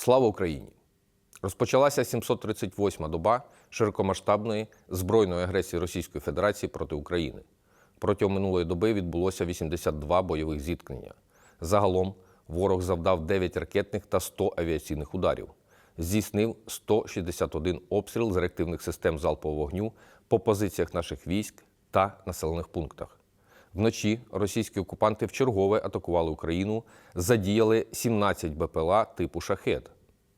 Слава Україні! Розпочалася 738-ма доба широкомасштабної збройної агресії Російської Федерації проти України. Протягом минулої доби відбулося 82 бойових зіткнення. Загалом ворог завдав 9 ракетних та 100 авіаційних ударів. Здійснив 161 обстріл з реактивних систем залпового вогню по позиціях наших військ та населених пунктах. Вночі російські окупанти вчергове атакували Україну, задіяли 17 БПЛА типу шахет.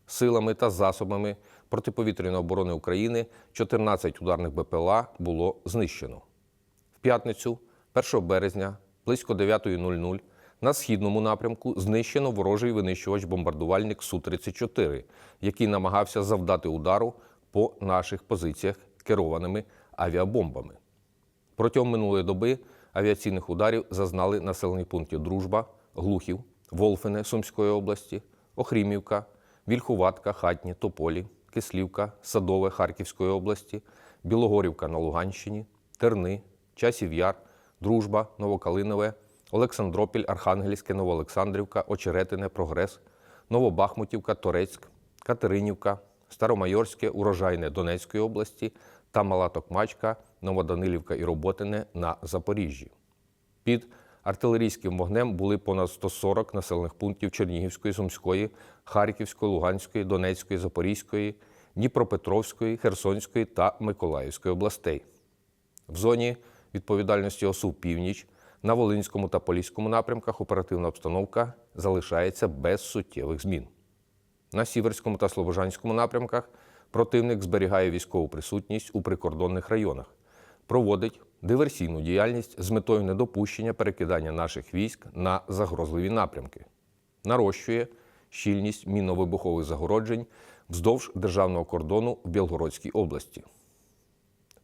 Силами та засобами протиповітряної оборони України 14 ударних БПЛА було знищено. В п'ятницю, 1 березня, близько 9.00, на східному напрямку знищено ворожий винищувач-бомбардувальник Су-34, який намагався завдати удару по наших позиціях керованими авіабомбами. Протягом минулої доби авіаційних ударів зазнали населені пункти Дружба, Глухів, Волфине Сумської області, Охрімівка, Вільхуватка, Хатні, Тополі, Кислівка, Садове Харківської області, Білогорівка на Луганщині, Терни, Часів Яр, Дружба, Новокалинове, Олександропіль, Архангельське, Новоолександрівка, Очеретине, Прогрес, Новобахмутівка, Торецьк, Катеринівка, Старомайорське, Урожайне Донецької області та Мала Токмачка, Новоданилівка і Роботине на Запоріжжі. Під артилерійським вогнем були понад 140 населених пунктів Чернігівської, Сумської, Харківської, Луганської, Донецької, Запорізької, Дніпропетровської, Херсонської та Миколаївської областей. В зоні відповідальності ОСУ Північ на Волинському та Поліському напрямках оперативна обстановка залишається без суттєвих змін. На Сіверському та Слобожанському напрямках противник зберігає військову присутність у прикордонних районах, проводить диверсійну діяльність з метою недопущення перекидання наших військ на загрозливі напрямки, нарощує щільність мінно-вибухових загороджень вздовж державного кордону в Білгородській області.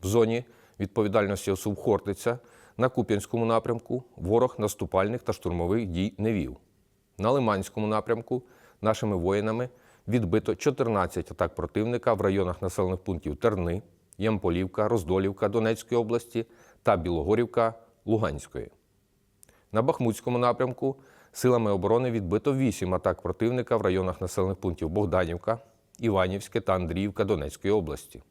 В зоні відповідальності ОСУВ Хортиця на Куп'янському напрямку ворог наступальних та штурмових дій не вів. На Лиманському напрямку нашими воїнами відбито 14 атак противника в районах населених пунктів Терни, Ямполівка, Роздолівка Донецької області та Білогорівка Луганської. На Бахмутському напрямку силами оборони відбито 8 атак противника в районах населених пунктів Богданівка, Іванівське та Андріївка Донецької області.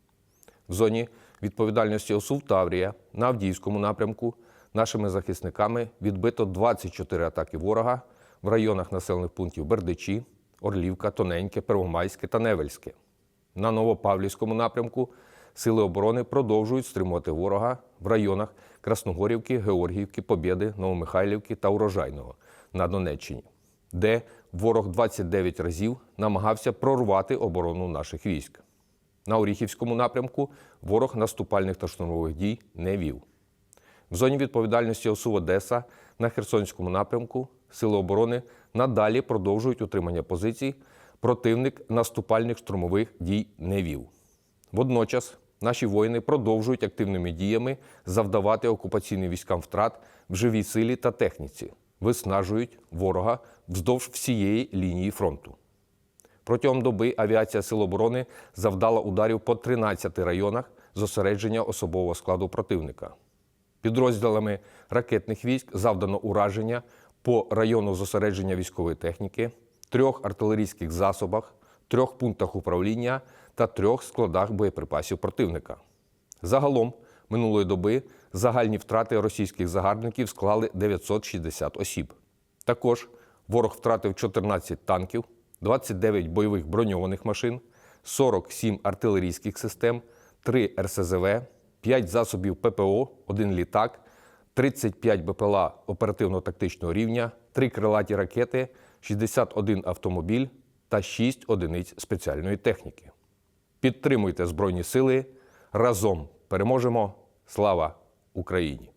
В зоні відповідальності ОСУ Таврія на Авдіївському напрямку нашими захисниками відбито 24 атаки ворога в районах населених пунктів Бердичі, Орлівка, Тоненьке, Первомайське та Невельське. На Новопавлівському напрямку сили оборони продовжують стримувати ворога в районах Красногорівки, Георгіївки, Побєди, Новомихайлівки та Урожайного на Донеччині, де ворог 29 разів намагався прорвати оборону наших військ. На Оріхівському напрямку ворог наступальних та штурмових дій не вів. В зоні відповідальності ОСУ Одеса на Херсонському напрямку Сили оборони надалі продовжують утримання позицій. Противник наступальних штурмових дій не вів. Водночас наші воїни продовжують активними діями завдавати окупаційним військам втрат в живій силі та техніці, виснажують ворога вздовж всієї лінії фронту. Протягом доби авіація Сил оборони завдала ударів по 13 районах зосередження особового складу противника. Підрозділами ракетних військ завдано ураження по району зосередження військової техніки, трьох артилерійських засобах, трьох пунктах управління та трьох складах боєприпасів противника. Загалом минулої доби загальні втрати російських загарбників склали 960 осіб. Також ворог втратив 14 танків, 29 бойових броньованих машин, 47 артилерійських систем, 3 РСЗВ, 5 засобів ППО, 1 літак, 35 БПЛА оперативно-тактичного рівня, 3 крилаті ракети, 61 автомобіль та 6 одиниць спеціальної техніки. Підтримуйте Збройні Сили. Разом переможемо! Слава Україні!